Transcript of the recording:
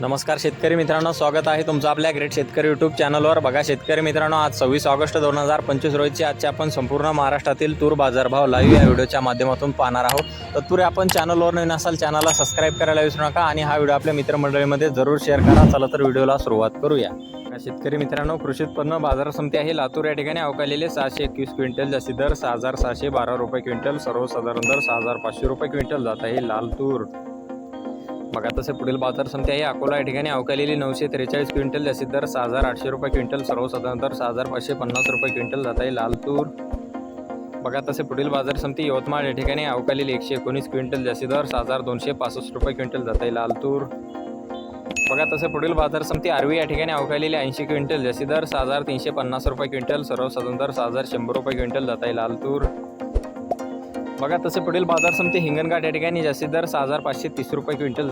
नमस्कार शेतकरी मित्रांनो स्वागत आहे तुमचं आपल्या ग्रेट शेतकरी यूट्यूब चॅनलवर बघा शेतकरी मित्रांनो आज सव्वीस ऑगस्ट दोन हजार पंचवीस रोजीची आजचे आपण संपूर्ण महाराष्ट्रातील तूर बाजारभाव लाईव्ह या व्हिडिओच्या माध्यमातून पाहणार आहोत. तत्पूर्वी आपण चॅनलवर नवीन असाल चॅनलला सबस्क्राईब करायला विसरू नका आणि हा व्हिडिओ आपल्या मित्रमंडळीमध्ये जरूर शेअर करा. चला तर व्हिडिओला सुरुवात करूया. शेतकरी मित्रांनो कृषी उत्पन्न बाजार समिती आहे. लातूर या ठिकाणी अवकालेले सहाशे एकवीस क्विंटल जास्ती दर सहा हजार सहाशे बारा रुपये क्विंटल सर्वसाधारण दर सहा हजार पाचशे रुपये क्विंटल जात आहे. लाल तूर बघा तसे पुढील बाजार समिती आहे अकोला या ठिकाणी अवकालेली नऊशे त्रेचाळीस क्विंटल जास्तीत दर सहा हजार आठशे रुपये क्विंटल सर्वसाधारण दर सहा हजार पाचशे पन्नास रुपये क्विंटल जात आहे लालतूर. बघा तसे पुढील बाजार समिती यवतमाळ या ठिकाणी अवकालेली एकशे एकोणीस क्विंटल जास्तीत दर सहा हजार दोनशे पासष्ट रुपये क्विंटल जात आहे लालतूर. बघा तसे पुढील बाजार समिती आरवी या ठिकाणी अवकालेली ऐंशी क्विंटल जास्तीत दर सहा हजार तीनशे पन्नास रुपये क्विंटल सर्वसाधारण दर सहा हजार शंभर रुपये क्विंटल जात आहे लालतूर. बघा तसे पुढील बाजार समिती हिंगणघाट या ठिकाणी जास्तीत दर सहा हजार पाचशे तीस रुपये क्विंटल